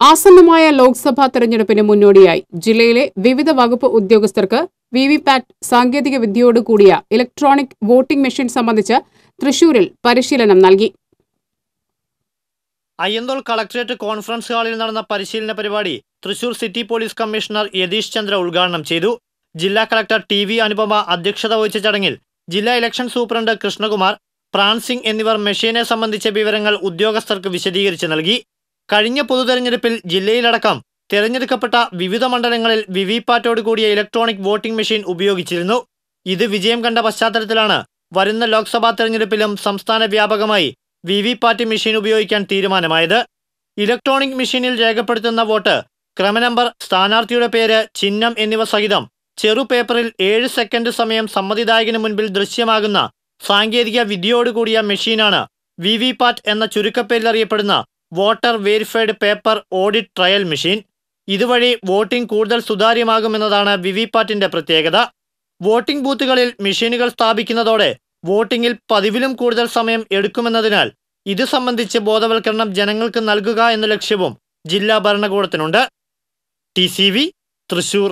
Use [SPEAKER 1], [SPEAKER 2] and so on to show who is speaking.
[SPEAKER 1] ആസന്നമായ ലോക്സഭാ തെരഞ്ഞെടുപ്പിന് മുന്നോടിയായി ജില്ലയിലെ വിവിധ വകുപ്പ് ഉദ്യോഗസ്ഥർക്ക് വി വി പാറ്റ് സാങ്കേതിക വിദ്യയോട് കൂടിയ ഇലക്ട്രോണിക് വോട്ടിംഗ് മെഷീൻ സംബന്ധിച്ച് തൃശൂരിൽ പരിശീലനം നൽകി.
[SPEAKER 2] അയ്യന്തോൾ കളക്ടറേറ്റ് കോൺഫറൻസ് ഹാളിൽ നടന്ന പരിശീലന പരിപാടി Thrissur city police commissioner Yathish Chandra ഉദ്ഘാടനം ചെയ്തു. ജില്ലാ കളക്ടർ ടി വി അനുപമ അധ്യക്ഷത വഹിച്ച ചടങ്ങിൽ ജില്ലാ ഇലക്ഷൻ സൂപ്രണ്ട് കൃഷ്ണകുമാർ പ്രാൻസിംഗ് എന്നിവർ മെഷീനെ സംബന്ധിച്ച വിവരങ്ങൾ ഉദ്യോഗസ്ഥർക്ക് വിശദീകരിച്ച് നൽകി. കഴിഞ്ഞ പൊതുതെരഞ്ഞെടുപ്പിൽ ജില്ലയിലടക്കം തിരഞ്ഞെടുക്കപ്പെട്ട വിവിധ മണ്ഡലങ്ങളിൽ വിവിപാറ്റോട് കൂടിയ ഇലക്ട്രോണിക് വോട്ടിംഗ് മെഷീൻ ഉപയോഗിച്ചിരുന്നു. ഇത് വിജയം കണ്ട പശ്ചാത്തലത്തിലാണ് വരുന്ന ലോക്സഭാ തെരഞ്ഞെടുപ്പിലും സംസ്ഥാന വ്യാപകമായി വിവിപാറ്റ് മെഷീൻ ഉപയോഗിക്കാൻ തീരുമാനമായത്. ഇലക്ട്രോണിക് മെഷീനിൽ രേഖപ്പെടുത്തുന്ന വോട്ട് ക്രമനമ്പർ സ്ഥാനാർത്ഥിയുടെ പേര് ചിഹ്നം എന്നിവ സഹിതം ചെറു പേപ്പറിൽ ഏഴ് സെക്കൻഡ് സമയം സമ്മതിദായകന് മുൻപിൽ ദൃശ്യമാകുന്ന സാങ്കേതിക വിദ്യയോടുകൂടിയ മെഷീനാണ് വി വി പാറ്റ് എന്ന ചുരുക്കപ്പേരിൽ അറിയപ്പെടുന്ന voter verified paper audit trail machine ഇതുവഴി വോട്ടിംഗ് കൂടുതൽ സുതാര്യമാകുമെന്നതാണ് വി വി പാറ്റിന്റെ പ്രത്യേകത. വോട്ടിംഗ് ബൂത്തുകളിൽ മെഷീനുകൾ സ്ഥാപിക്കുന്നതോടെ വോട്ടിംഗിൽ പതിവിലും കൂടുതൽ സമയം എടുക്കുമെന്നതിനാൽ ഇത് സംബന്ധിച്ച് ബോധവൽക്കരണം ജനങ്ങൾക്ക് നൽകുക എന്ന ലക്ഷ്യവും ജില്ലാ ഭരണകൂടത്തിനുണ്ട്. ടി തൃശൂർ